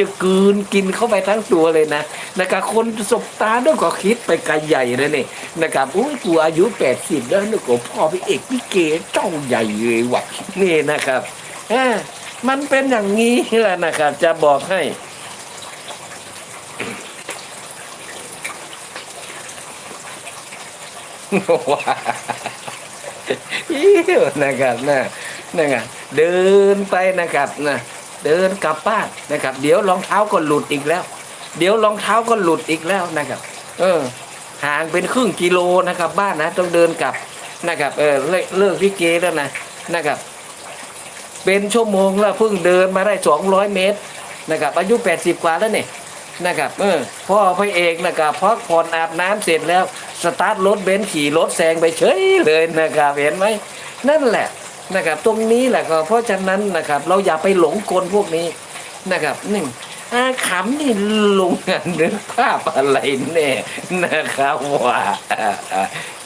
จะกืนกินเข้าไปทั้งตัวเลยนะนะครับคนสบตาด้วยก็คิดไปไกลใหญ่เลยนี่นะครับอุ้ยกูอายุแปดสิบแล้วนึกว่าพ่อพี่เอกพี่เก๋เจ้าใหญ่เลยว่ะนี่นะครับอ่ามันเป็นอย่างนี้แหละนะครับ จะบอกให้ว้าวนะครับนะนะครับเดินไปนะครับนะ เดินกลับบ้านนะครับ เดี๋ยวรองเท้าก็หลุดอีกแล้ว เดี๋ยวรองเท้าก็หลุดอีกแล้วนะครับ เออห่างเป็นครึ่งกิโลนะครับ บ้านนะ ต้องเดินกลับนะครับ เออเลิกเลิกพี่เกแล้วนะนะครับ เป็นชั่วโมงแล้วเพิ่งเดินมาได้สองร้อยเมตรนะครับอายุแปดสิบกว่าแล้วเนี่ยนะครับเออพ่อพระเอกนะครับพักผ่อนอาบน้ำเสร็จแล้วสตาร์ทรถเบนซ์ขี่รถแซงไปเฉยเลยนะครับเห็นไหมนั่นแหละ นะครับ ตรงนี้แหละก็เพราะฉะนั้นนะครับ เราอย่าไปหลงกลพวกนี้นะครับหนึ่งอาขำนี่ลุงอะนึกภาพอะไรแน่นะครับว่า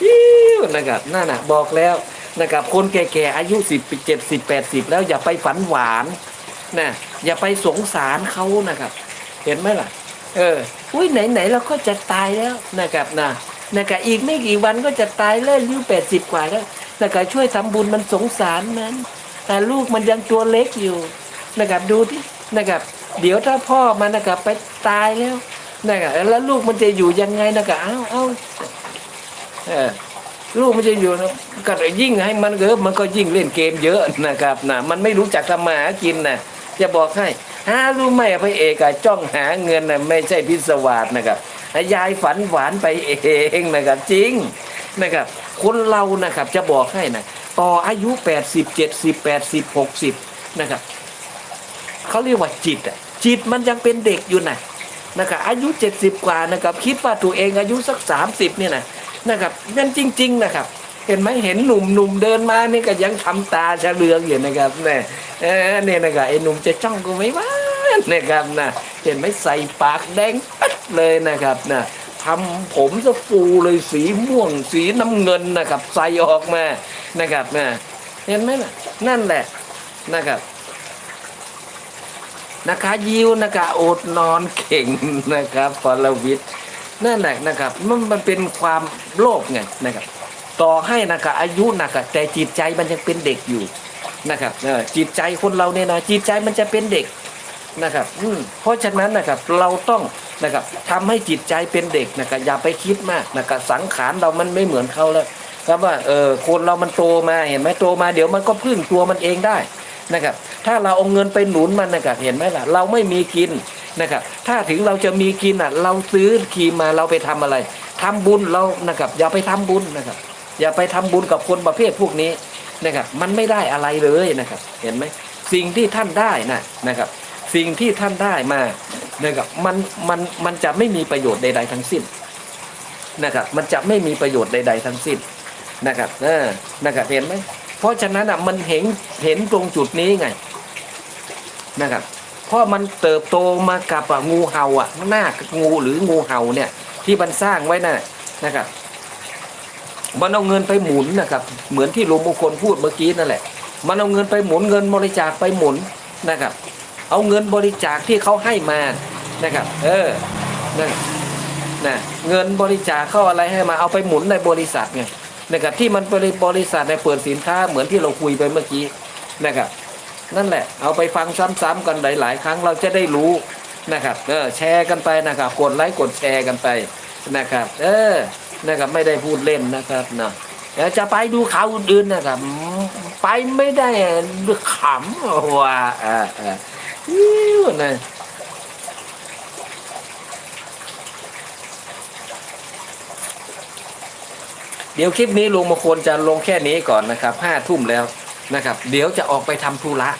อิ้วนะครับนั่นนะบอกแล้วนะครับคนแก่ๆอายุสิบเจ็ดสิบแปดสิบแล้วอย่าไปฝันหวานนะอย่าไปสงสารเขานะครับ เห็นไหมล่ะ เอออุ้ยไหนๆเราก็จะตายแล้วนะครับนะนะครับอีกไม่กี่วันก็จะตายแล้วอายุแปดสิบกว่าแล้ว นะครับช่วยทำบุญมันสงสารมันแต่ลูกมันยังตัวเล็กอยู่นะครับดูที่นะครับเดี๋ยวถ้าพ่อมันนะครับไปตายแล้วนะครับแล้วลูกมันจะอยู่ยังไงนะครับเอ้าเอ้าลูกมันจะอยู่นะก็ยิ่งให้มันเกิดมันก็ยิ่งเล่นเกมเยอะนะครับนะมันไม่รู้จักทำมาหากินนะจะบอกให้หารู้ไหมพระเอกอะจ้องหาเงินนะไม่ใช่พิศวาสนะครับยายฝันหวานไปเองนะครับจริงนะครับ คนเรานะครับจะบอกให้นะต่ออายุ 80 70 80 60นะครับเขาเรียกว่าจิตอะจิตมันยังเป็นเด็กอยู่นะนะครับอายุ 70 กว่านะครับคิดว่าตัวเองอายุสัก 30เนี่ยนะนะครับนั่นจริง ๆ นะครับ เห็นไหมเห็นหนุ่มหนุ่มเดินมานี่ก็ยังทำตาชะเลืองอยู่นะครับเนี่ยเออเนี่ยนะครับไอ้หนุ่มจะจ้องกูไหมวะนะครับนะเห็นไหมใส่ปากแดงปัดเลยนะครับนะ ทำผมสฟูเลยสีม่วง สีน้ำเงินนะครับใส่ออกมานะครับนะเห็นไหมล่ะนั่นแหละนะครับนะคะยิวนะคะอดนอนเข่งนะครับปรวิทย์นั่นแหละนะครับมันมันเป็นความโลภไงนะครับ ต่อให้นะครับอายุนะครับแต่จิตใจมันยังเป็นเด็กอยู่นะครับจิตใจคนเราเนี่ยนะจิตใจมันจะเป็นเด็กนะครับ อืเพราะฉะนั้นนะครับเราต้องนะครับทำให้จิตใจเป็นเด็กนะครับอย่าไปคิดมากนะครับสังขารเรามันไม่เหมือนเขาแล้วครับว่าเออคนเรามันโตมาเห็นไหมโตมาเดี๋ยวมันก็พึ่งตัวมันเองได้นะครับถ้าเราเอาเงินไปหนุนมันนะครับเห็นไหมล่ะเราไม่มีกินนะครับถ้าถึงเราจะมีกินอะเราซื้อครีมมาเราไปทำอะไรทำบุญเรานะครับอย่าไปทำบุญนะครับอย่าไปทำบุญกับคนประเภทพวกนี้นะครับมันไม่ได้อะไรเลยนะครับ เห็นไหมสิ่งที่ท่านได้นะนะครับ สิ่งที่ท่านได้มา นะครับมันมันมันจะไม่มีประโยชน์ใด ๆ ทั้งสิ้นนะครับมันจะไม่มีประโยชน์ใด ๆ ทั้งสิ้นนะครับเออนะครับเห็นไหมเพราะฉะนั้นอะมันเห็นเห็นตรงจุดนี้ไงนะครับเพราะมันเติบโตมากับงูเห่าอะหน้างูหรืองูเห่าเนี่ย ที่มันสร้างไว้น่ะนะครับมันเอาเงินไปหมุนนะครับ เหมือนที่หลวงมงคลพูดเมื่อกี้นั่นแหละ มันเอาเงินไปหมุนเงินบริจาคไปหมุนนะครับ เอาเงินบริจาคที่เขาให้มานะครับ เออนะนะเงินบริจาคเข้าอะไรให้มาเอาไปหมุนในบริษัทไงนะครับที่มันบริบริษัทในเปิดสินค้าเหมือนที่เราคุยไปเมื่อกี้นะครับ นั่นแหละเอาไปฟังซ้ำๆกันหลาย ๆ ครั้งเราจะได้รู้นะครับเออแชร์กันไปนะครับกดไลค์กดแชร์กันไปนะครับ เออนะครับไม่ได้พูดเล่นนะครับนะเดี๋ยวจะไปดูข่าวอื่นๆนะครับ ไปไม่ได้ขำว่าอ่าอ่าอิ้วนะเดี๋ยวคลิปนี้ลุงมงคลจะลงแค่นี้ก่อนนะครับห้าทุ่มแล้วนะครับ เดี๋ยวจะออกไปทำธุระ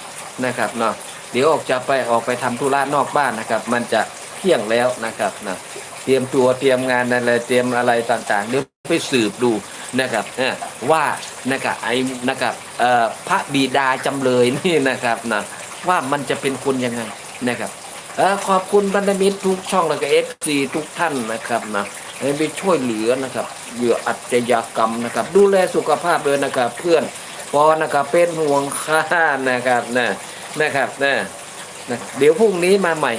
นะครับเนาะเดี๋ยวออกจะไปออกไปทำธุระนอกบ้านนะครับ มันจะเที่ยงแล้วนะครับนะเตรียมตัวเตรียมงานอะไรเตรียมอะไรต่างๆ เดี๋ยวไปสืบดู นะครับว่านะครับไอ้นะครับพระบิดาจำเลยนี่นะครับนะว่ามันจะเป็นคนยังไงนะครับเอขอบคุณบรรดามิตรทุกช่องแล้วก็เอฟซีทุกท่านนะครับนะให้ไปช่วยเหลือนะครับเหยื่ออัจฉริยกรรมนะครับ ดูแลสุขภาพเลยนะครับ เพื่อนพอนะครับเป็นห่วงค่านะครับนะนะครับนะนะเดี๋ยวพรุ่งนี้มาใหม่